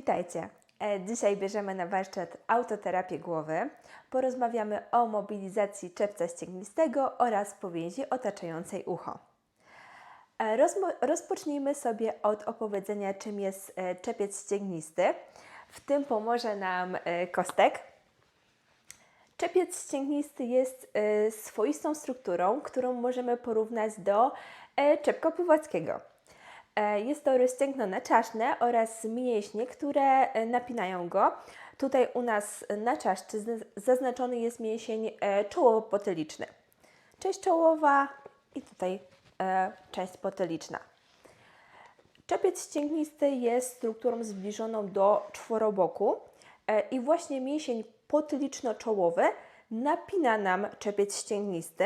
witajcie. E, Dzisiaj bierzemy na warsztat autoterapię głowy. Porozmawiamy o mobilizacji czepca ścięgnistego oraz powięzi otaczającej ucho. E, rozpocznijmy sobie od opowiedzenia, czym jest e, czepiec ścięgnisty. W tym pomoże nam Kostek. Czepiec ścięgnisty jest swoistą strukturą, którą możemy porównać do czepka pływackiego. E, Jest to rozcięgno naczaszne oraz mięśnie, które e, napinają go. Tutaj u nas na czaszce zna- zaznaczony jest mięsień e, czołowo-potyliczny. Część czołowa i tutaj część potyliczna. Czepiec ścięgnisty jest strukturą zbliżoną do czworoboku i właśnie mięsień potyliczno-czołowy napina nam czepiec ścięgnisty.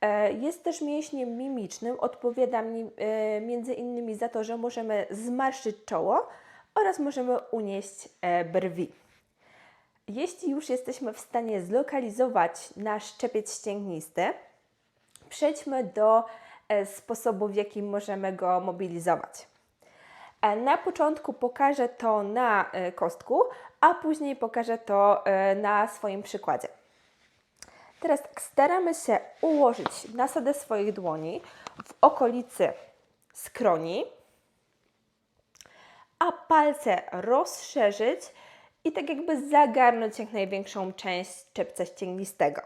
E, Jest też mięśniem mimicznym, odpowiada mi- e, między innymi za to, że możemy zmarszyć czoło oraz możemy unieść e, brwi. Jeśli już jesteśmy w stanie zlokalizować nasz czepiec ścięgnisty, przejdźmy do sposobu, w jaki możemy go mobilizować. Na początku pokażę to na kostku, a później pokażę to na swoim przykładzie. Teraz tak, staramy się ułożyć nasadę swoich dłoni w okolicy skroni, a palce rozszerzyć i tak jakby zagarnąć jak największą część czepca ścięgnistego.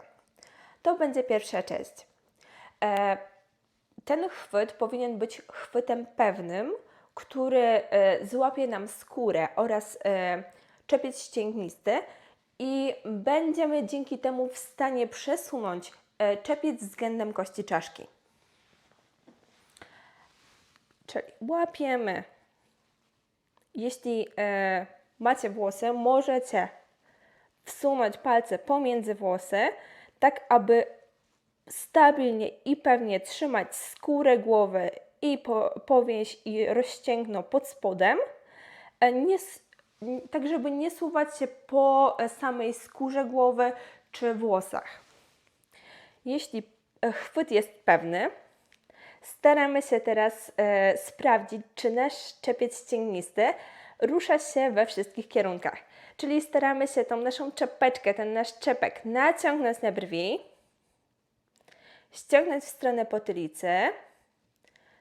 To będzie pierwsza część. E, ten chwyt powinien być chwytem pewnym, który e, złapie nam skórę oraz e, czepiec ścięgnisty i będziemy dzięki temu w stanie przesunąć e, czepiec względem kości czaszki. Czyli łapiemy. Jeśli e, macie włosy, możecie wsunąć palce pomiędzy włosy, tak aby stabilnie i pewnie trzymać skórę głowy i po, powięź i rozcięgno pod spodem, e, nie, tak żeby nie suwać się po e, samej skórze głowy czy włosach. Jeśli e, chwyt jest pewny, staramy się teraz e, sprawdzić, czy nasz czepiec ścięgnisty rusza się we wszystkich kierunkach. Czyli staramy się tą naszą czepeczkę, ten nasz czepek naciągnąć na brwi, ściągnąć w stronę potylicy,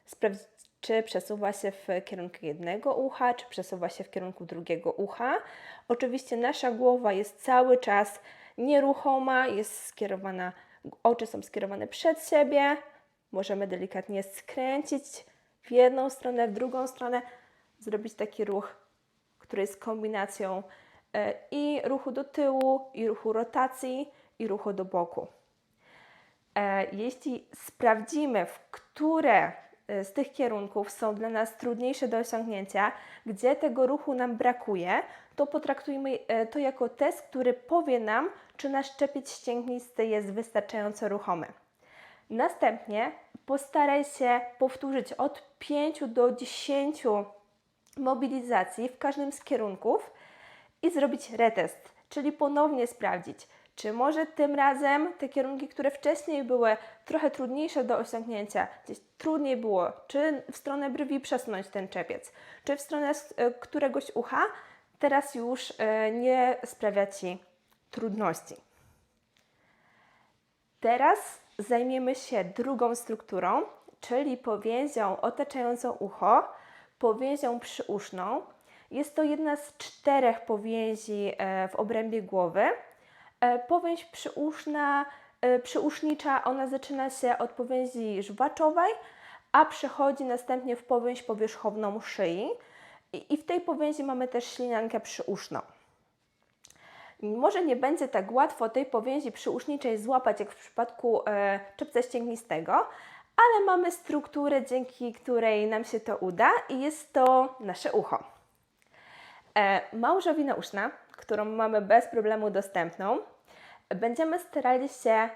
sprawdzić, czy przesuwa się w kierunku jednego ucha, czy przesuwa się w kierunku drugiego ucha. Oczywiście nasza głowa jest cały czas nieruchoma, jest skierowana, oczy są skierowane przed siebie. Możemy delikatnie skręcić w jedną stronę, w drugą stronę, zrobić taki ruch, który jest kombinacją e, i ruchu do tyłu, i ruchu rotacji, i ruchu do boku. E, Jeśli sprawdzimy, w które z tych kierunków są dla nas trudniejsze do osiągnięcia, gdzie tego ruchu nam brakuje, to potraktujmy e, to jako test, który powie nam, czy nasz czepiec ścięgnisty jest wystarczająco ruchomy. Następnie postaraj się powtórzyć od 5 do 10 mobilizacji w każdym z kierunków i zrobić retest, czyli ponownie sprawdzić, czy może tym razem te kierunki, które wcześniej były trochę trudniejsze do osiągnięcia, gdzieś trudniej było, czy w stronę brwi przesunąć ten czepiec, czy w stronę e, któregoś ucha, teraz już e, nie sprawia Ci trudności. Teraz zajmiemy się drugą strukturą, czyli powięzią otaczającą ucho, powięzią przyuszną. Jest to jedna z czterech powięzi e, w obrębie głowy. E, Powięź przyuszna, e, przyusznicza, ona zaczyna się od powięzi żwaczowej, a przechodzi następnie w powięź powierzchowną szyi. I, w tej powięzi mamy też śliniankę przyuszną. Może nie będzie tak łatwo tej powięzi przyuszniczej złapać, jak w przypadku e, czepca ścięgnistego, ale mamy strukturę, dzięki której nam się to uda i jest to nasze ucho. Małżowina uszna, którą mamy bez problemu dostępną, będziemy starali się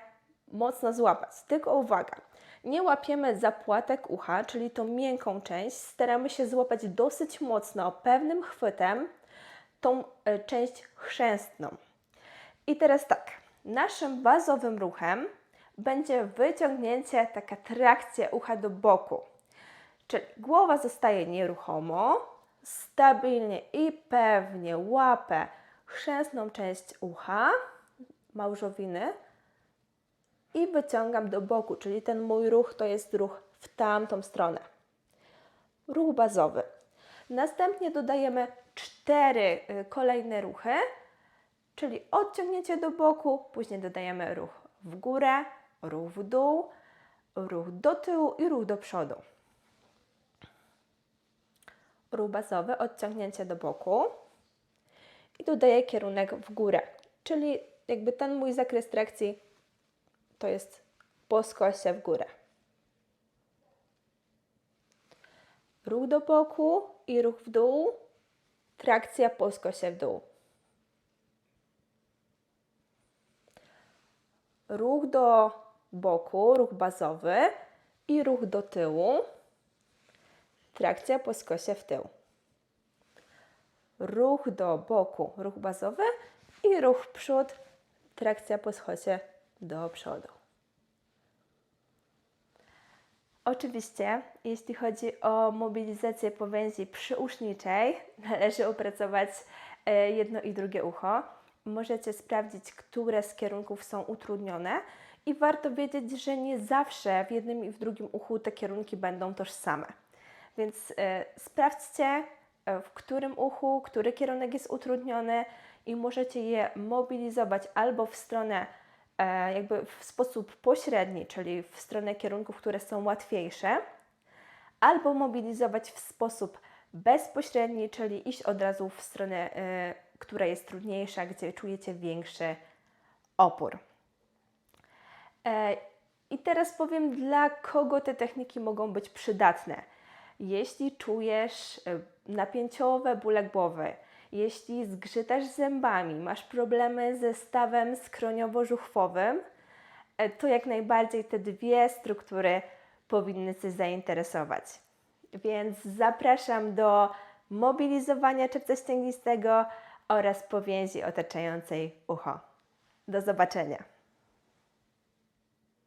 mocno złapać. Tylko uwaga, nie łapiemy zapłatek ucha, czyli tą miękką część, staramy się złapać dosyć mocno, pewnym chwytem, tą e, część chrzęstną. I teraz tak, naszym bazowym ruchem będzie wyciągnięcie, taka trakcja ucha do boku. Czyli głowa zostaje nieruchomo, stabilnie i pewnie łapę chrzęsną część ucha, małżowiny i wyciągam do boku, czyli ten mój ruch to jest ruch w tamtą stronę. Ruch bazowy. Następnie dodajemy cztery y, kolejne ruchy, czyli odciągnięcie do boku, później dodajemy ruch w górę, ruch w dół, ruch do tyłu i ruch do przodu. Ruch bazowy, odciągnięcie do boku i dodaję kierunek w górę, czyli jakby ten mój zakres trakcji to jest płaskoście w górę. Ruch do boku i ruch w dół, trakcja płaskoście w dół. Ruch do boku, ruch bazowy i ruch do tyłu, trakcja płaskoście w tył. Ruch do boku, ruch bazowy i ruch przód, trakcja płaskoście do przodu. Oczywiście, jeśli chodzi o mobilizację powięzi przyuszniczej, należy opracować e, jedno i drugie ucho. Możecie sprawdzić, które z kierunków są utrudnione i warto wiedzieć, że nie zawsze w jednym i w drugim uchu te kierunki będą tożsame. Więc e, sprawdźcie, w którym uchu, który kierunek jest utrudniony i możecie je mobilizować albo w stronę e, jakby w sposób pośredni, czyli w stronę kierunków, które są łatwiejsze, albo mobilizować w sposób bezpośredni, czyli iść od razu w stronę, e, która jest trudniejsza, gdzie czujecie większy opór. E, I teraz powiem, dla kogo te techniki mogą być przydatne. Jeśli czujesz e, napięciowe bóle głowy, jeśli zgrzytasz zębami, masz problemy ze stawem skroniowo-żuchwowym, e, to jak najbardziej te dwie struktury powinny Cię zainteresować. Więc zapraszam do mobilizowania czepca ścięgnistego oraz powięzi otaczającej ucho. Do zobaczenia.